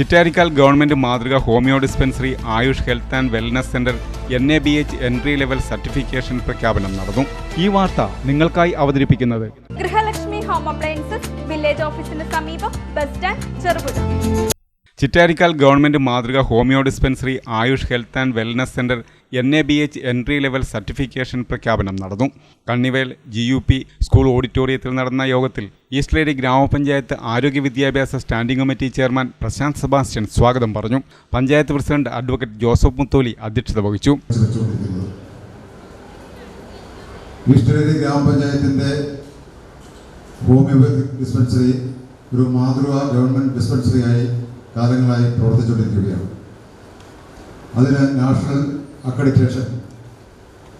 Chittarikkal government മാതൃക homeo dispensary Ayush health and wellness centre N A B H entry level certification പ്രഖ്യാപനം നടന്നു. ഈ വാർത്ത നിങ്ങൾക്കായി അവതരിപ്പിക്കുന്നത്. ഗൃഹലക്ഷ്മി ഹോം അപ്ലയൻസസ് വില്ലേജ് ഓഫീസിന് സമീപം bus stand Cherupuzha. Chittarikkal government മാതൃക homeo dispensary Ayush health and wellness centre N A B H entry level certification പ്രഖ്യാപനം നടന്നു. Kannivayal G U P school ഓഡിറ്റോറിയത്തിൽ നടന്ന യോഗത്തിൽ ഈസ്റ്റ് ലേഡി ഗ്രാമപഞ്ചായത്ത് ആരോഗ്യ വിദ്യാഭ്യാസ standing committee chairman Prashanth Sebastian സ്വാഗതം പറഞ്ഞു. പഞ്ചായത്ത് പ്രസിഡന്റ് അഡ്വക്കേറ്റ് ജോസഫ് മുത്തോലി അധ്യക്ഷത വഹിച്ചു. ഹോമിയോപതി ഡിസ്പെൻസറി ഒരു മാതൃക ഗവൺമെന്റ് ഡിസ്പെൻസറിയായി കാലങ്ങളായി പ്രവർത്തിച്ചുകൊണ്ടിരിക്കുകയാണ്. അതിന് നാഷണൽ അക്രഡിറ്റേഷൻ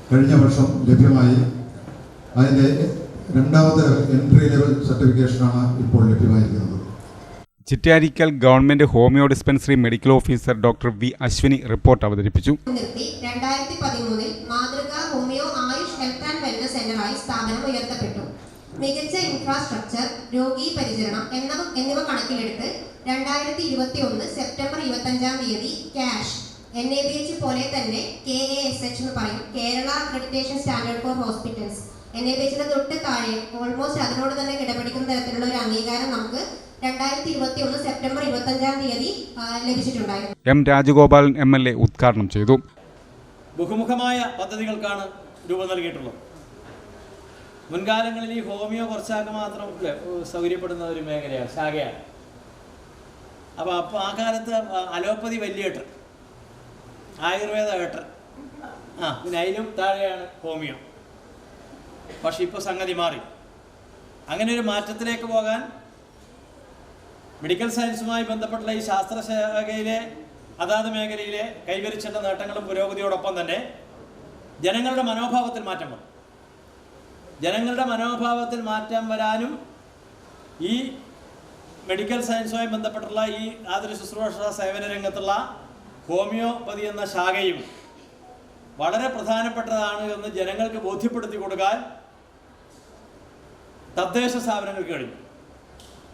കഴിഞ്ഞ വർഷം ലഭ്യമായി. അതിന്റെ രണ്ടാമത്തെ എൻട്രി ലെവൽ സർട്ടിഫിക്കേഷനാണ് ഇപ്പോൾ ലഭ്യമായിരിക്കുന്നത്. Chittarikkal government homeo dispensary medical officer doctor V Ashwini report അവതരിപ്പിച്ചു. നിർത്തി രണ്ടായിരത്തി പതിമൂന്നിൽ മാതൃക homeo Ayush health and wellness സെന്ററായി സ്ഥാപനം ഉയർത്തപ്പെട്ടു. മികച്ച ഇൻഫ്രാസ്ട്രക്ചർ രോഗി പരിചരണം എന്നിവ എന്നിവ കണക്കിലെടുത്ത് രണ്ടായിരത്തി ഇരുപത്തി ഒന്ന് സെപ്റ്റംബർ ഇരുപത്തഞ്ചാം തീയതി ക്യാഷ് എൻ എ ബി എച്ച് പോലെ തന്നെ കെ എ എസ് എച്ച് എന്ന് പറയും. Kerala accreditation standard for hospitals N A B എച്ചിന്റെ തൊട്ട് താഴെ ഓൾമോസ്റ്റ് അതിനോട് തന്നെ കിടപിടിക്കുന്ന തരത്തിലുള്ള ഒരു അംഗീകാരം നമുക്ക് രണ്ടായിരത്തി ഇരുപത്തി ഒന്ന് സെപ്റ്റംബർ ഇരുപത്തഞ്ചാം തീയതി ആ, ലഭിച്ചിട്ടുണ്ടായിരുന്നു. M Rajagopalan M L A ഉദ്ഘാടനം ചെയ്തു. ബഹുമുഖമായ പദ്ധതികൾക്കാണ് രൂപം നൽകിയിട്ടുള്ളത്. മുൻകാലങ്ങളിൽ ഈ ഹോമിയോ കുറച്ചാൾക്ക് മാത്രം സൗകര്യപ്പെടുന്ന ഒരു മേഖലയാണ് ശാഖയാണ്. അപ്പോൾ അപ്പോൾ ആ കാലത്ത് അലോപ്പതി വലിയേട്ടർ ആയുർവേദ ഏട്ടർ ആ പിന്നെ അതിലും താഴെയാണ് ഹോമിയോ. പക്ഷെ ഇപ്പോൾ സംഗതി മാറി. അങ്ങനെ ഒരു മാറ്റത്തിലേക്ക് പോകാൻ മെഡിക്കൽ സയൻസുമായി ബന്ധപ്പെട്ടുള്ള ഈ ശാസ്ത്രശാഖയിലെ അതാത് മേഖലയിലെ കൈവരിച്ചിട്ട നേട്ടങ്ങളും പുരോഗതിയോടൊപ്പം തന്നെ ജനങ്ങളുടെ മനോഭാവത്തിൽ മാറ്റം വന്നു. ജനങ്ങളുടെ മനോഭാവത്തിൽ മാറ്റം വരാനും ഈ മെഡിക്കൽ സയൻസുമായി ബന്ധപ്പെട്ടുള്ള ഈ ആതുര ശുശ്രൂഷ സേവന രംഗത്തുള്ള ഹോമിയോപ്പതി എന്ന ശാഖയും വളരെ പ്രധാനപ്പെട്ടതാണ് എന്ന് ജനങ്ങൾക്ക് ബോധ്യപ്പെടുത്തി കൊടുക്കാൻ തദ്ദേശ സ്ഥാപനങ്ങൾക്ക് കഴിഞ്ഞു.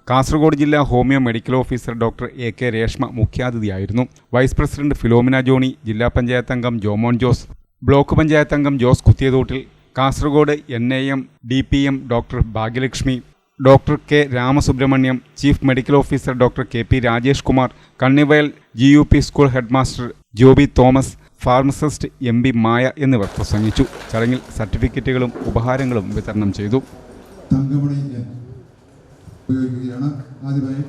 കാസർഗോഡ് ജില്ലാ homeo medical officer doctor A K Reshma മുഖ്യാതിഥിയായിരുന്നു. Vice president Philomina Johny ജില്ലാ പഞ്ചായത്ത് അംഗം ജോമോൻ ജോസ് ബ്ലോക്ക് പഞ്ചായത്ത് അംഗം Jose Kuthiyathottil Kasaragod N A M D P M doctor Bhagyalakshmi doctor K Ramasubramaniam chief medical officer doctor K P Rajesh Kumar Kannivayal G U P school headmaster Joby Thomas pharmacist M B Maya എന്നിവർ പ്രസംഗിച്ചു. ചടങ്ങിൽ സർട്ടിഫിക്കറ്റുകളും ഉപഹാരങ്ങളും വിതരണം ചെയ്തു. ഉപയോഗിക്കുകയാണ്. ആദ്യമായി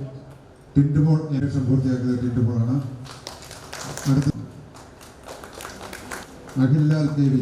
ടിന്റുമോൾ election പൂർത്തിയാക്കിയത് ടിന്റുമോളാണ്. അടുത്ത അഖിൽലാൽ ദേവി